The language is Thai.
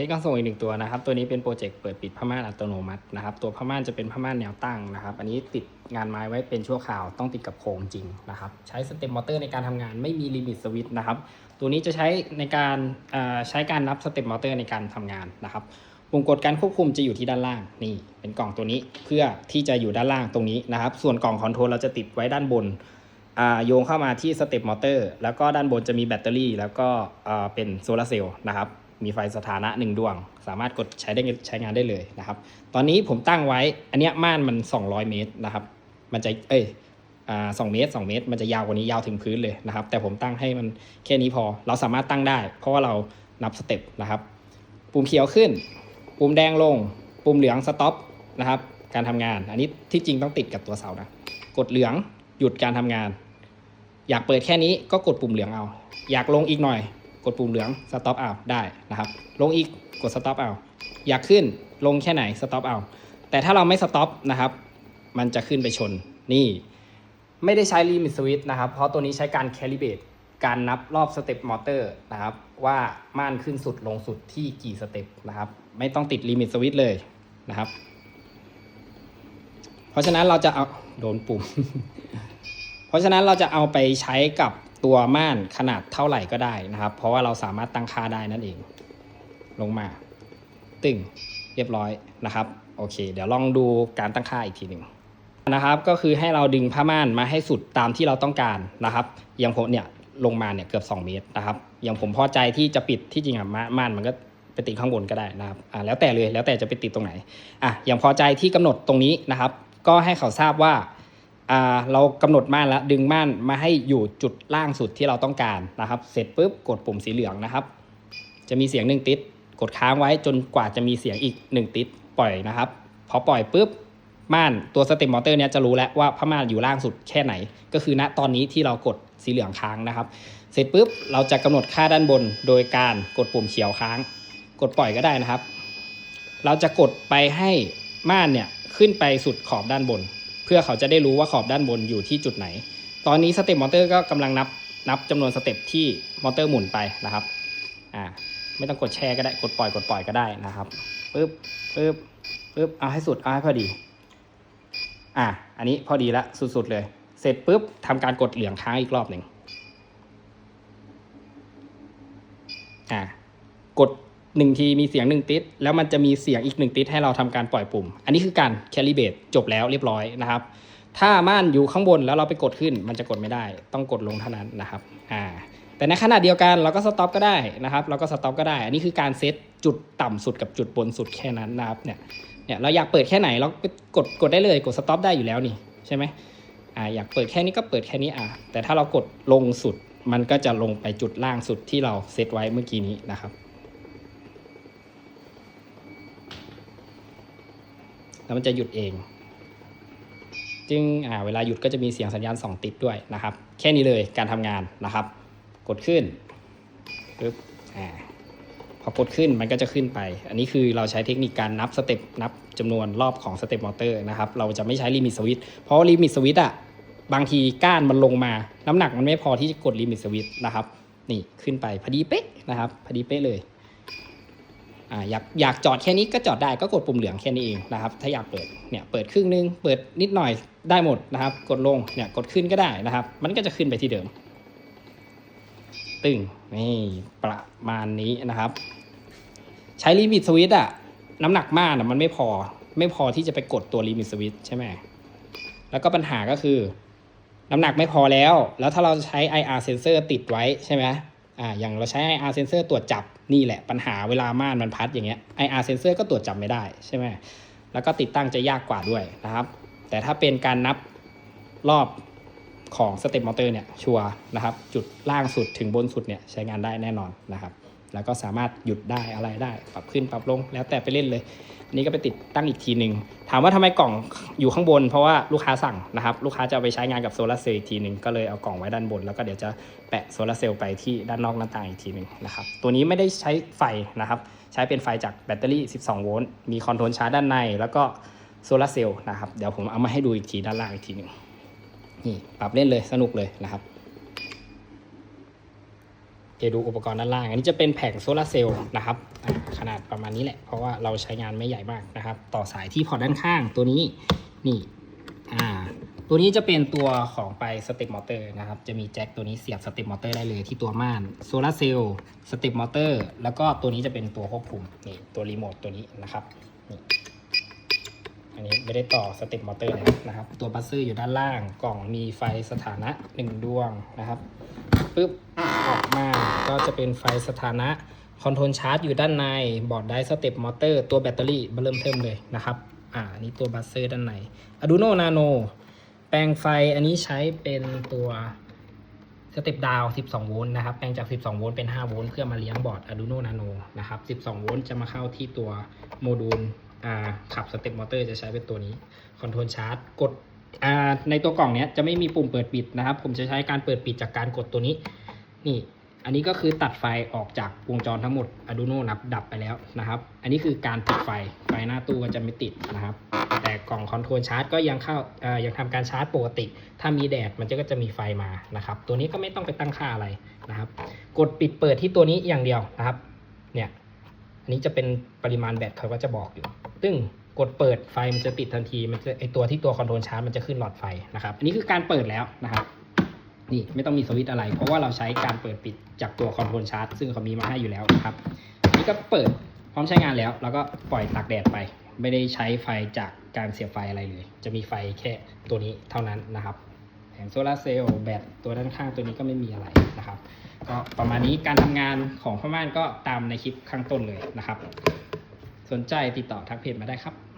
เช็คการส่งอีกหนึ่งตัวนะครับ ตัวนี้เป็นโปรเจกต์เปิดปิดผ้าม่านอัตโนมัตินะครับ ตัวผ้าม่านจะเป็นผ้าม่านแนวตั้งนะครับ อันนี้ติดงานไม้ไว้เป็นชั่วคราว ต้องติดกับโครงจริงนะครับ ใช้สเต็ปมอเตอร์ในการทำงานไม่มีลิมิตสวิตช์นะครับ ตัวนี้จะใช้ในการใช้การนับสเต็ปมอเตอร์ในการทำงานนะครับ ปุ่มกดการควบคุมจะอยู่ที่ด้านล่างนี่ เป็นกล่องตัวนี้เพื่อที่จะอยู่ด้านล่างตรงนี้นะครับ ส่วนกล่องคอนโทรลเราจะติดไว้ด้านบนโยงเข้ามาที่สเต็ปมอเตอร์แล้วก็ด้านบนจะมีแบตเตอรี่ แล้วก็เป็นโซลาเซลล์นะครับ มีไฟสถานะหนึ่งดวง สามารถกดใช้ได้ใช้งานได้เลยนะครับ ตอนนี้ผมตั้งไว้อันเนี้ยม่านมัน 200 เมตรนะครับ มันจะเอ้ยสองเมตร 2 เมตร มันจะยาวกว่านี้ยาวถึงพื้นเลยนะครับ แต่ผมตั้งให้มันแค่นี้พอเราสามารถตั้งได้ เพราะว่าเรานับสเต็ปนะครับ ปุ่มเขียวขึ้น ปุ่มแดงลง ปุ่มเหลืองสต็อปนะครับการทำงาน อันนี้ที่จริงต้องติดกับตัวเสานะ กดเหลืองหยุดการทำงาน อยากเปิดแค่นี้ก็กดปุ่มเหลืองเอา อยากลงอีกหน่อย กดปุ่มเหลืองสต็อปเอาได้นะครับ ลงอีกกดสต็อปเอาอยากขึ้นลงแค่ไหนสต็อปเอาแต่ถ้าเราไม่สต็อปนะครับ มันจะขึ้นไปชนนี่ ไม่ได้ใช้ลิมิตสวิตนะครับ เพราะตัวนี้ใช้การแคลิเบตการนับรอบสเต็ปมอเตอร์นะครับ ว่าม่านขึ้นสุดลงสุดที่กี่สเต็ปนะครับ ไม่ต้องติดลิมิตสวิตเลยนะครับ เพราะฉะนั้นเราจะเอาโดนปุ่ม เพราะฉะนั้นเราจะเอาไปใช้กับ ตัวม่านขนาดเท่าไหร่ก็ได้นะครับ เพราะว่าเราสามารถตั้งค่าได้นั่นเอง ลงมา ตึงเรียบร้อยนะครับ โอเค เดี๋ยวลองดูการตั้งค่าอีกทีหนึ่งนะครับ ก็คือให้เราดึงผ้าม่านมาให้สุดตามที่เราต้องการนะครับอย่างผมเนี่ยลงมาเนี่ยเกือบ 2 เมตรนะครับ อย่างผมพอใจที่จะปิดที่จริงอะม่าม่านมันก็ไปติดข้างบนก็ได้นะครับอ่าแล้วแต่เลยแล้วแต่จะไปติดตรงไหนอะอย่างพอใจที่กำหนดตรงนี้นะครับ ก็ให้เขาทราบว่า เรากำหนดม่านแล้วดึงม่านมาให้อยู่จุดล่างสุดที่เราต้องการนะครับ เสร็จปุ๊บกดปุ่มสีเหลืองนะครับ จะมีเสียงหนึ่งติด กดค้างไว้จนกว่าจะมีเสียงอีกหนึ่งติดปล่อยนะครับ พอปล่อยปุ๊บม่านตัวสเต็ปมอเตอร์เนี้ยจะรู้แล้วว่าผ้าม่านอยู่ล่างสุดแค่ไหน ก็คือณตอนนี้ที่เรากดสีเหลืองค้างนะครับ เสร็จปุ๊บเราจะกำหนดค่าด้านบนโดยการกดปุ่มเขียวค้าง กดปล่อยก็ได้นะครับ เราจะกดไปให้ม่านเนี่ยขึ้นไปสุดขอบด้านบน พื่อเขาจะได้รู้ว่าขอบด้านบนอยู่ที่จุดไหน ตอนนี้สเต็ปมอเตอร์ก็กำลังนับนับจำนวนสเต็ปที่มอเตอร์หมุนไปนะครับอ่าไม่ต้องกดแชร์ก็ได้กดปล่อยกดปล่อยก็ได้นะครับปึ๊บปึ๊บปึ๊บเอาให้สุดเอาให้พอดี อ่าอันนี้พอดีละสุดๆเลย เสร็จปุ๊บทำการกดเหลืองค้างอีกรอบหนึ่งอ่ากด หนึ่งทีมีเสียงหนึ่งติดแล้วมันจะมีเสียงอีกหนึ่งติดให้เราทำการปล่อยปุ่ม อันนี้คือการแคลิเบตจบแล้วเรียบร้อยนะครับ ถ้าม่านอยู่ข้างบนแล้วเราไปกดขึ้น มันจะกดไม่ได้ ต้องกดลงเท่านั้นนะครับอ่าแต่ในขณะเดียวกันเราก็สต็อปก็ได้นะครับ เราก็สต็อปก็ได้ อันนี้คือการเซตจุดต่ำสุดกับจุดบนสุดแค่นั้นนะครับเนี่ยเนี่ยเราอยากเปิดแค่ไหนเราก็กดกดได้เลยกดสต็อปได้อยู่แล้วนี่ใช่ไหมอ่าอยากเปิดแค่นี้ก็เปิดแค่นี้อะแต่ถ้าเรากดลงสุดมันก็จะลงไปจุดล่างสุดที่เราเซตไว้เมื่อกี้นี้นะครับ แล้วมันจะหยุดเอง จึงเวลาหยุดก็จะมีเสียงสัญญาณสองติดด้วยนะครับ แค่นี้เลยการทำงานนะครับ กดขึ้นปึ๊บอ่าพอกดขึ้นมันก็จะขึ้นไป อันนี้คือเราใช้เทคนิคการนับสเต็ปนับจำนวนรอบของสเต็ปมอเตอร์นะครับ เราจะไม่ใช้ลิมิตสวิตเพราะลิมิตสวิตอะบางทีก้านมันลงมา น้ำหนักมันไม่พอที่จะกดลิมิตสวิตนะครับ นี่ขึ้นไปพอดีเป๊ะนะครับ พอดีเป๊ะเลย อ่าอยากอยากจอดแค่นี้ก็จอดได้ก็กดปุ่มเหลืองแค่นี้เองนะครับถ้าอยากเปิดเนี่ยเปิดครึ่งนึงเปิดนิดหน่อยได้หมดนะครับ กดลงเนี่ยกดขึ้นก็ได้นะครับ มันก็จะขึ้นไปที่เดิม ตึงนี่ประมาณนี้นะครับ ใช้ลิมิตสวิตอะน้ำหนักมากอะมันไม่พอไม่พอที่จะไปกดตัวลิมิตสวิตใช่ไหมแล้วก็ปัญหาก็คือ น้ำหนักไม่พอแล้ว แล้วถ้าเราใช้ IR sensor ติดไว้ใช่ไหม อ่าอย่างเราใช้ IR sensor ตรวจจับนี่แหละปัญหาเวลาม่านมันพัดอย่างเงี้ย IR sensor ก็ตรวจจับไม่ได้ใช่ไหมแล้วก็ติดตั้งจะยากกว่าด้วยนะครับ แต่ถ้าเป็นการนับรอบของสเต็ปมอเตอร์เนี่ยชัวร์นะครับจุดล่างสุดถึงบนสุดเนี่ยใช้งานได้แน่นอนนะครับ แล้วก็สามารถหยุดได้อะไรได้ปรับขึ้นปรับลงแล้วแต่ไปเล่นเลยอันนี้ก็ไปติดตั้งอีกทีหนึ่งถามว่าทำไมกล่องอยู่ข้างบน เพราะว่าลูกค้าสั่งนะครับลูกค้าจะเอาไปใช้งานกับโซลาร์เซลล์อีกทีหนึ่งก็เลยเอากล่องไว้ด้านบน แล้วก็เดี๋ยวจะแปะโซลาร์เซลล์ไปที่ด้านนอกหน้าต่างอีกทีหนึ่งนะครับตัวนี้ไม่ได้ใช้ไฟนะครับใช้เป็นไฟจากแบตเตอรี่ 12 โวลต์มีคอนโทรลชาร์จด้านใน แล้วก็โซลาร์เซลล์นะครับเดี๋ยวผมเอามาให้ดูอีกทีด้านล่างอีกทีหนึ่งนี่ปรับเล่นเลยสนุกเลยนะครับ เดี๋ยวดูอุปกรณ์ด้านล่าง อันนี้จะเป็นแผงโซลาร์เซลล์นะครับ ขนาดประมาณนี้แหละ เพราะว่าเราใช้งานไม่ใหญ่มากนะครับ ต่อสายที่พอร์ตด้านข้างตัวนี้นี่อ่าตัวนี้จะเป็นตัวของไปสเต็ปมอเตอร์นะครับ จะมีแจ็คตัวนี้เสียบสเต็ปมอเตอร์ได้เลยที่ตัวม่านโซลาร์เซลล์สเต็ปมอเตอร์แล้วก็ตัวนี้จะเป็นตัวควบคุมนี่ตัวรีโมทตัวนี้นะครับนี่อันนี้ไม่ได้ต่อสเต็ปมอเตอร์นะครับ ตัวบัสเซอร์อยู่ด้านล่างกล่องมีไฟสถานะ 1 ดวงนะครับ ปึ๊บออกมาก็จะเป็นไฟสถานะคอนโทรลชาร์จอยู่ด้านในบอร์ดไดสเต็ปมอเตอร์ตัวแบตเตอรี่เริ่มเทิมเลยนะครับอ่านี้ตัวบัสเซอร์ด้านใน Arduino Nano แปลงไฟอันนี้ใช้เป็นตัวสเต็ปดาว 12 โวลต์นะครับ แปลงจาก 12 โวลต์เป็น 5 โวลต์เพื่อมาเลี้ยงบอร์ด Arduino Nano นะครับ 12 โวลต์จะมาเข้าที่ตัวโมดูลขับสเต็ปมอเตอร์จะใช้เป็นตัวนี้ คอนโทรลชาร์จ กด ในตัวกล่องเนี้ยจะไม่มีปุ่มเปิดปิดนะครับ ผมจะใช้การเปิดปิดจากการกดตัวนี้ นี่ อันนี้ก็คือตัดไฟออกจากวงจรทั้งหมด Arduino นับดับไปแล้วนะครับ อันนี้คือการปิดไฟ ไฟหน้าตู้ก็จะไม่ติดนะครับ แต่กล่องคอนโทรลชาร์จก็ยังเข้ายังทำการชาร์จปกติ ถ้ามีแดดมันจะก็จะมีไฟมานะครับ ตัวนี้ก็ไม่ต้องไปตั้งค่าอะไรนะครับ กดปิดเปิดที่ตัวนี้อย่างเดียวนะครับ เนี่ย อันนี้จะเป็นปริมาณแบตเขาก็จะบอกอยู่ซึ่ง กดเปิดไฟมันจะติดทันที มันจะไอตัวที่ตัวคอนโทรลชาร์จมันจะขึ้นหลอดไฟนะครับ อันนี้คือการเปิดแล้วนะครับ นี่ไม่ต้องมีสวิตช์อะไร เพราะว่าเราใช้การเปิดปิดจากตัวคอนโทรลชาร์จซึ่งเขามีมาให้อยู่แล้วนะครับอันนี้ก็เปิดพร้อมใช้งานแล้ว แล้วก็ปล่อยตากแดดไป ไม่ได้ใช้ไฟจากการเสียบไฟอะไรเลย จะมีไฟแค่ตัวนี้เท่านั้นนะครับ แผงโซลาร์เซลล์แบตตัวด้านข้างตัวนี้ก็ไม่มีอะไรนะครับ ก็ประมาณนี้การทำงานของพ่อม่านก็ตามในคลิปข้างต้นเลยนะครับ สนใจติดต่อทักเพจมาได้ครับ